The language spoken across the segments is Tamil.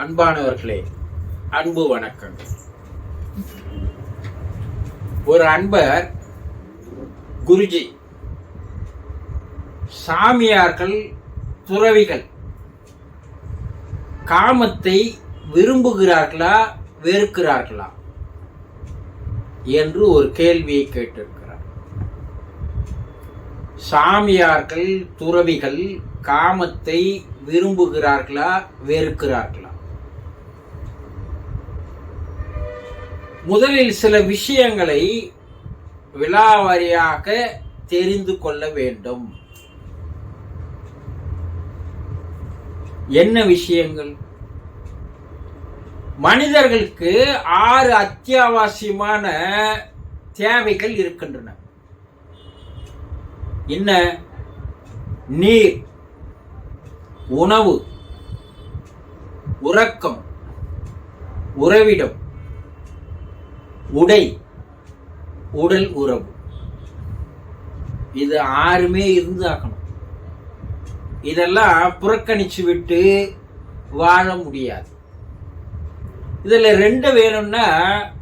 அன்பானவர்களே அன்பு வணக்கம். ஒரு அன்பர் குருஜி சாமியார்கள் துறவிகள் காமத்தை விரும்புகிறார்களா வெறுக்கிறார்களா என்று ஒரு கேள்வியை கேட்டிருக்கிறார். சாமியார்கள் துறவிகள் காமத்தை விரும்புகிறார்களா வெறுக்கிறார்களா? முதலில் சில விஷயங்களை விழாவாரியாக தெரிந்து கொள்ள வேண்டும். என்ன விஷயங்கள்? மனிதர்களுக்கு ஆறு அத்தியாவசியமான தேவைகள் இருக்கின்றன. என்ன? நீர் உணவு உறக்கம் உறவிடம் உடை உடல் உறவு. இது ஆறுமே இருந்து ஆகணும் இதெல்லாம் புறக்கணிச்சு விட்டு வாழ முடியாது. இதில் ரெண்டு வேணும்னா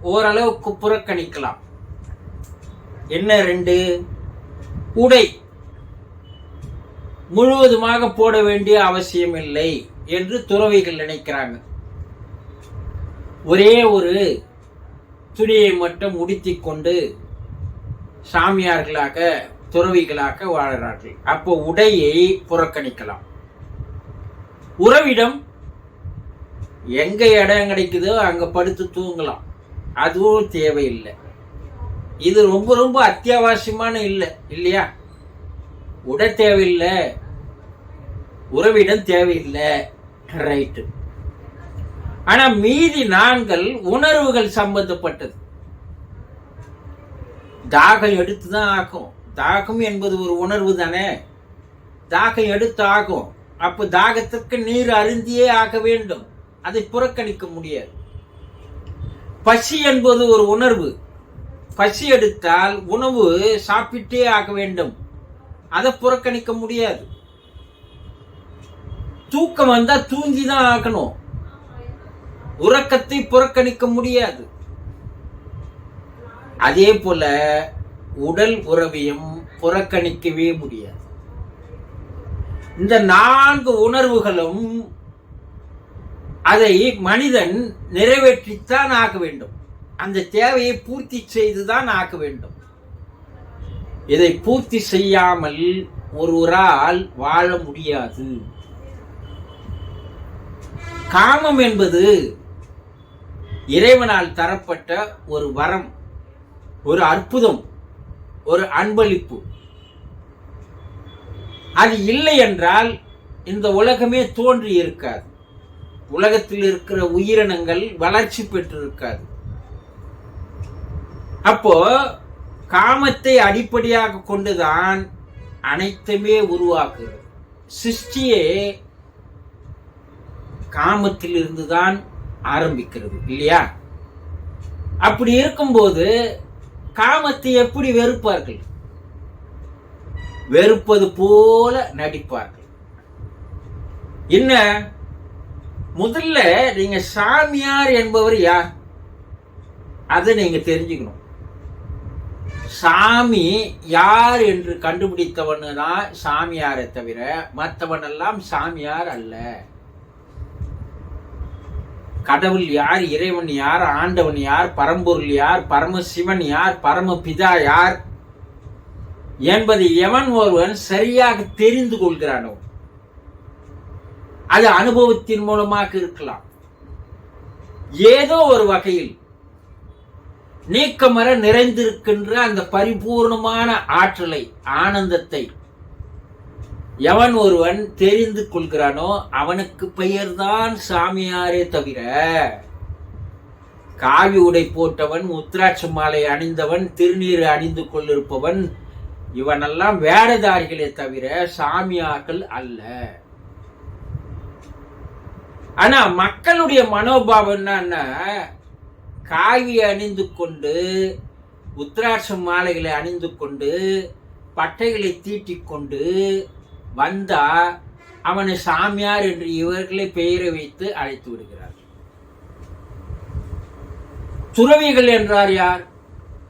ஓரளவுக்கு புறக்கணிக்கலாம். என்ன ரெண்டு? உடை. முழுவதுமாக போட வேண்டிய அவசியம் இல்லை என்று துறவிகள் நினைக்கிறாங்க. ஒரே ஒரு துணியை மட்டும் உடுத்தி கொண்டு சாமியார்களாக துறவிகளாக வாழ்கிறார்கள் அப்போ உடையை புறக்கணிக்கலாம். உறவிடம் எங்க இடம் கிடைக்குதோ அங்க படுத்து தூங்கலாம். அதுவும் தேவையில்லை. இது ரொம்ப ரொம்ப அத்தியாவசியமான இல்லை இல்லையா? உடை தேவையில்லை. உறவிடம் தேவையில்லை. ரைட்டு ஆனா மீதி நான்கள் உணர்வுகள் சம்பந்தப்பட்டது. தாகம் எடுத்து தான் ஆகும். தாகம் என்பது ஒரு உணர்வு தானே? தாகம் எடுத்து ஆகும் அப்போ தாகத்திற்கு நீர் அருந்தியே ஆக வேண்டும். அதை புறக்கணிக்க முடியாது. பசி என்பது ஒரு உணர்வு. பசி எடுத்தால் உணவு சாப்பிட்டே ஆக வேண்டும். அதை புறக்கணிக்க முடியாது. தூக்கம் வந்தா தூங்கி தான் ஆகணும். உறக்கத்தை புறக்கணிக்க முடியாது. அதே போல உடல் உறவையும் புறக்கணிக்கவே முடியாது. இந்த நான்கு உணர்வுகளும் அதை மனிதன் நிறைவேற்றித்தான் ஆக வேண்டும். அந்த தேவையை பூர்த்தி செய்துதான் ஆக வேண்டும். இதை பூர்த்தி செய்யாமல் ஒருவரால் வாழ முடியாது. காமம் என்பது இறைவனால் தரப்பட்ட ஒரு வரம் ஒரு அற்புதம் ஒரு அன்பளிப்பு. அது இல்லை என்றால் இந்த உலகமே தோன்றி இருக்காது. உலகத்தில் இருக்கிற உயிரினங்கள் வளர்ச்சி பெற்றிருக்காது. அப்போ காமத்தை அடிப்படையாக கொண்டுதான் அனைத்துமே உருவாக்குகிறது. சிருஷ்டியே காமத்தில் இருந்துதான் ஆரம்பிக்கிறது இல்லையா? அப்படி இருக்கும்போது காமத்தை எப்படி வெறுப்பார்கள்? வெறுப்பது போல நடிப்பார்கள். என்ன? முதல்ல நீங்க சாமியார் என்பவர் யார்? அதை நீங்க தெரிஞ்சுக்கணும். சாமி யார் என்று கண்டுபிடித்தவனு தான் சாமியாரை தவிர மற்றவன் எல்லாம் சாமியார் அல்ல. கடவுள் யார் இறைவன் யார் ஆண்டவன் யார் பரம்பொருள் யார் பரமசிவன் யார் பரமபிதா யார் என்பதை எவன் ஒருவன் சரியாக தெரிந்து கொள்கிறானோ அது அனுபவத்தின் மூலமாக இருக்கலாம். ஏதோ ஒரு வகையில் நீக்கமர நிறைந்திருக்கின்ற அந்த பரிபூர்ணமான ஆற்றலை ஆனந்தத்தை எவன் ஒருவன் தெரிந்து கொள்கிறானோ அவனுக்கு பெயர்தான் சாமியாரே தவிர காவி உடை போட்டவன் உத்ராட்ச மாலை அணிந்தவன் திருநீர் அணிந்து கொண்டிருப்பவன் இவனெல்லாம் வேடதாரிகளே தவிர சாமியார்கள் அல்ல. ஆனா மக்களுடைய மனோபாவம் என்னன்னா காவி அணிந்து கொண்டு உத்ராட்ச மாலைகளை அணிந்து கொண்டு பட்டைகளை தீட்டிக்கொண்டு வந்தா அவனை சாமியார் என்று இவர்களை பெயரை வைத்து அழைத்து விடுகிறார்கள் துறவிகள் என்றார் யார்?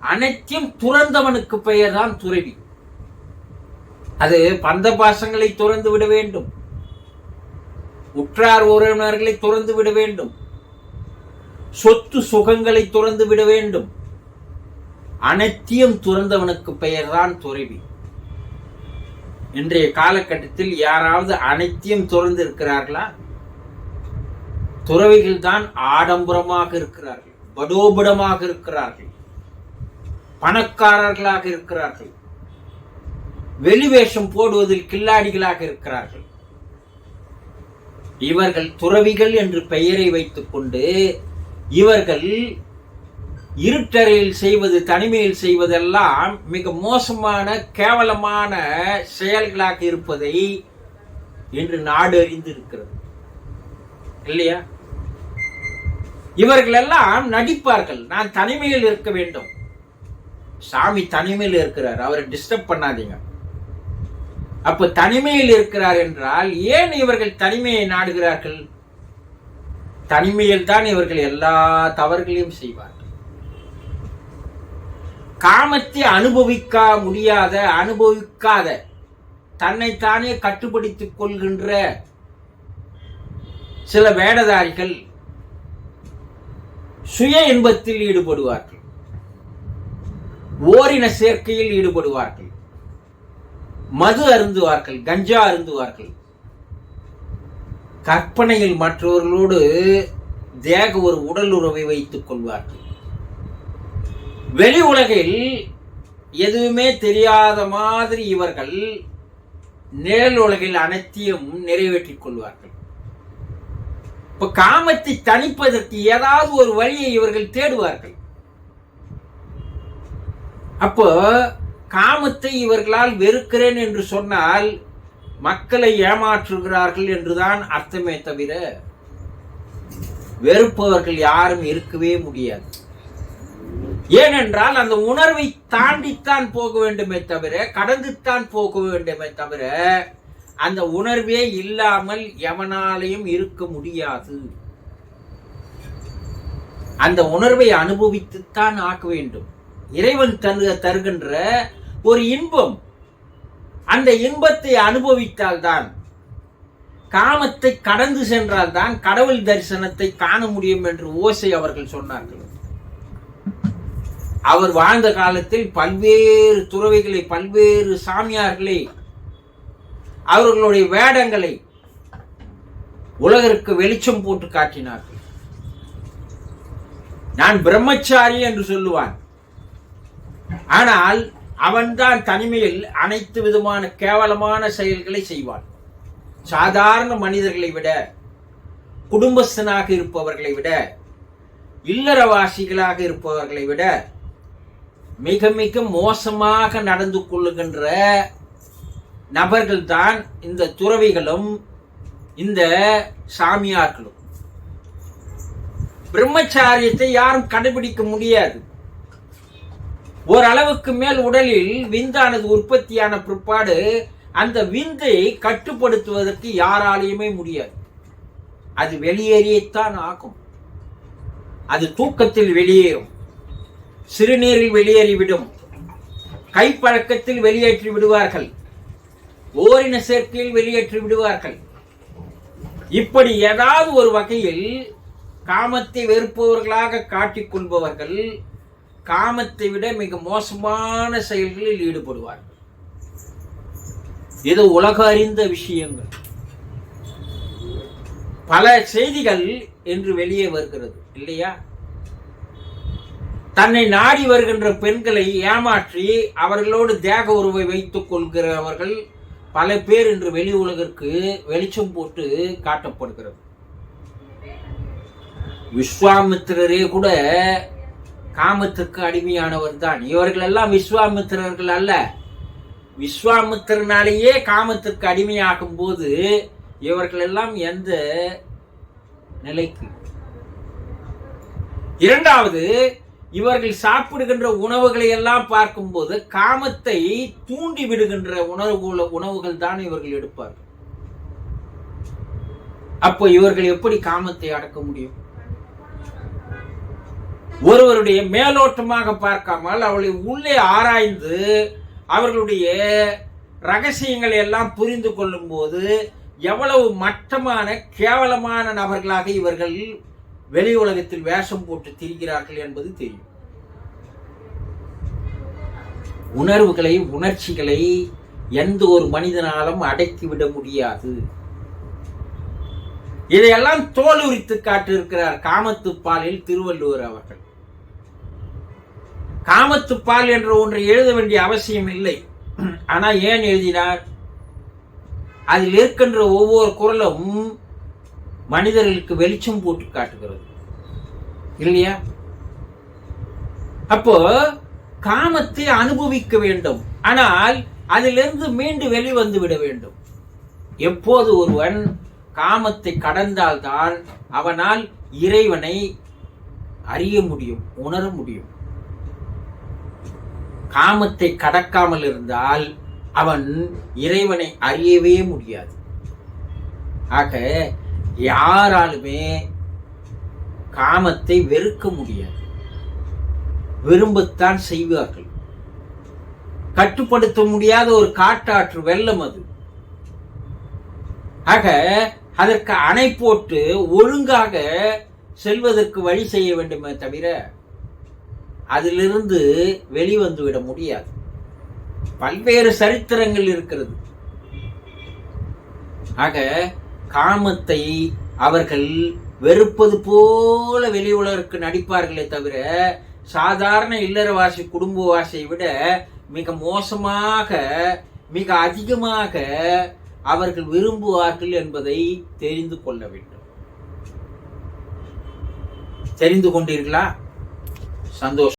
அனைத்தையும் துறந்தவனுக்கு பெயர்தான் துறவி. அது பந்த பாசங்களை துறந்து விட வேண்டும். உற்றார் உறவினர்களை துறந்து விட வேண்டும். சொத்து சுகங்களை துறந்து விட வேண்டும். அனைத்தையும் துறந்தவனுக்கு பெயர்தான் துறவி. இன்றைய காலகட்டத்தில் யாராவது அனைத்தையும் துறந்து இருக்கிறார்களா துறவிகள் தான் ஆடம்பரமாக இருக்கிறார்கள் படோபடமாக இருக்கிறார்கள் பணக்காரர்களாக இருக்கிறார்கள் வெளிவேஷம் போடுவதில் கில்லாடிகளாக இருக்கிறார்கள். இவர்கள் துறவிகள் என்று பெயரை வைத்துக் கொண்டு இவர்கள் இருட்டறையில் செய்வது தனிமையில் செய்வதெல்லாம் மிக மோசமான கேவலமான செயல்களாக இருப்பதை இன்று நாடு அறிந்து இருக்கிறது இல்லையா? இவர்கள் எல்லாம் நடிப்பார்கள். நான் தனிமையில் இருக்க வேண்டும். சாமி தனிமையில் இருக்கிறார். அவரை டிஸ்டர்ப் பண்ணாதீங்க. அப்ப தனிமையில் இருக்கிறார் என்றால் ஏன் இவர்கள் தனிமையை நாடுகிறார்கள்? தனிமையில் தான் இவர்கள் எல்லா தவறுகளையும் செய்வார்கள். காமத்தை அனுபவிக்க முடியாத அனுபவிக்காத தன்னைத்தானே கட்டுப்படுத்திக் கொள்கின்ற சில வேடதாரிகள் சுய இன்பத்தில் ஈடுபடுவார்கள். ஓரின சேர்க்கையில் ஈடுபடுவார்கள். மது அருந்துவார்கள் கஞ்சா அருந்துவார்கள். கற்பனையில் மற்றவர்களோடு தேக ஒரு உடல் உறவை வைத்துக் கொள்வார்கள். வெளி உலகில் எதுவுமே தெரியாத மாதிரி இவர்கள் நிழல் உலகில் அனைத்தையும் நிறைவேற்றிக் கொள்வார்கள். இப்ப காமத்தை தணிப்பதற்கு ஏதாவது ஒரு வழியை இவர்கள் தேடுவார்கள். அப்போ காமத்தை இவர்களால் வெறுக்கிறேன் என்று சொன்னால் மக்களை ஏமாற்றுகிறார்கள் என்றுதான் அர்த்தமே தவிர வெறுப்பவர்கள் யாரும் இருக்கவே முடியாது. ஏனென்றால் அந்த உணர்வை தாண்டித்தான் போக வேண்டுமே தவிர கடந்துத்தான் போக வேண்டுமே தவிர அந்த உணர்வே இல்லாமல் எவனாலையும் இருக்க முடியாது. அந்த உணர்வை அனுபவித்துத்தான் ஆக்க வேண்டும். இறைவன் தரு தருகின்ற ஒரு இன்பம் அந்த இன்பத்தை அனுபவித்தால்தான் காமத்தை கடந்து சென்றால்தான் கடவுள் தரிசனத்தை காண முடியும் என்று ஓசை அவர்கள் சொன்னார்கள். அவர் வாழ்ந்த காலத்தில் பல்வேறு துறவிகளை பல்வேறு சாமியார்களை அவர்களுடைய வேடங்களை உலகிற்கு வெளிச்சம் போட்டு காட்டினார்கள். நான் பிரம்மச்சாரி என்று சொல்லுவான். ஆனால் அவன்தான் தனிமையில் அனைத்து விதமான கேவலமான செயல்களை செய்வான். சாதாரண மனிதர்களை விட குடும்பஸ்தனாக இருப்பவர்களை விட இல்லறவாசிகளாக இருப்பவர்களை விட மிக மிக மோசமாக நடந்து கொள்ளுகின்ற நபர்கள் தான் இந்த துறவிகளும் இந்த சாமியார்களும். பிரம்மச்சாரியத்தை யாரும் கடைபிடிக்க முடியாது. ஓரளவுக்கு மேல் உடலில் விந்தானது உற்பத்தியான பிற்பாடு அந்த விந்தை கட்டுப்படுத்துவதற்கு யாராலையுமே முடியாது. அது வெளியேறியத்தான் ஆகும். அது தூக்கத்தில் வெளியேறும். சிறுநீரில் வெளியேறிவிடும். கைப்பழக்கத்தில் வெளியேற்றி விடுவார்கள். ஓரின சேர்க்கையில் வெளியேற்றி விடுவார்கள். இப்படி ஏதாவது ஒரு வகையில் காமத்தை வெறுப்பவர்களாக காட்டிக்கொள்பவர்கள் காமத்தை விட மிக மோசமான செயல்களில் ஈடுபடுவார்கள். இது உலக அறிந்த விஷயங்கள். பல செய்திகள் என்று வெளியே வருகிறது இல்லையா? தன்னை நாடி வருகின்ற பெண்களை ஏமாற்றி அவர்களோடு தேக உருவை வைத்துக் கொள்கிறவர்கள் பல பேர் இன்று வெளி உலகிற்கு வெளிச்சம் போட்டு காட்டப்படுகிறது. விஸ்வாமித்திரரே கூட காமத்திற்கு அடிமையானவர் தான். இவர்கள் எல்லாம் விஸ்வாமித்திரர்கள் அல்ல. விஸ்வாமித்திரனாலேயே காமத்திற்கு அடிமையாகும் போது இவர்கள் எல்லாம் எந்த நிலைக்கு? இரண்டாவது இவர்கள் சாப்பிடுகின்ற உணவுகளை எல்லாம் பார்க்கும்போது காமத்தை தூண்டி விடுகின்ற உணவு உணவுகள் தான் இவர்கள் எடுப்பார்கள். அப்போ இவர்கள் எப்படி காமத்தை அடக்க முடியும்? ஒருவருடைய மேலோட்டமாக பார்க்காமல் அவளை உள்ளே ஆராய்ந்து அவர்களுடைய ரகசியங்களை எல்லாம் புரிந்து கொள்ளும் போது எவ்வளவு மட்டமான கேவலமான நபர்களாக இவர்கள் வெளி உலகத்தில் வேஷம் போட்டு திரிகிறார்கள் என்பது தெரியும். உணர்வுகளை உணர்ச்சிகளை எந்த ஒரு மனிதனாலும் அடக்கிவிட முடியாது. இதையெல்லாம் தோல் உரித்து காட்டியிருக்கிறார் காமத்துப்பாலில் திருவள்ளுவர் அவர்கள். காமத்துப்பால் என்ற ஒன்றை எழுத வேண்டிய அவசியம் இல்லை. ஆனால் ஏன் எழுதினார்? அதில் இருக்கின்ற ஒவ்வொரு குரலும் மனிதர்களுக்கு வெளிச்சம் போட்டு காட்டுகிறது. இல்லையா? அப்போ காமத்தை அனுபவிக்க வேண்டும். ஆனால் அதிலிருந்து மீண்டு வெளிவந்து விட வேண்டும். எப்போது ஒருவன் காமத்தை கடந்தால்தான் அவனால் இறைவனை அறிய முடியும் உணர முடியும். காமத்தை கடக்காமல் இருந்தால் அவன் இறைவனை அறியவே முடியாது. ஆக யாராலுமே காமத்தை வெறுக்க முடியாது. விரும்பத்தான் செய்வார்கள். கட்டுப்படுத்த முடியாத ஒரு காட்டாற்று வெள்ளம் அது. ஆக அதற்கு அணை போட்டு ஒழுங்காக செல்வதற்கு வழி செய்ய வேண்டுமே தவிர அதிலிருந்து வெளிவந்து விட முடியாது. பல்வேறு சரித்திரங்கள் இருக்கிறது. ஆக காமத்தை அவர்கள் வெறுப்பது போல வெளி உலகிற்கு நடிப்பார்களே தவிர சாதாரண இல்லறவாசி குடும்ப வாசியை விட மிக மோசமாக மிக அதிகமாக அவர்கள் விரும்புவார்கள் என்பதை தெரிந்து கொள்ள வேண்டும். தெரிந்து கொண்டீர்களா? சந்தோஷம்.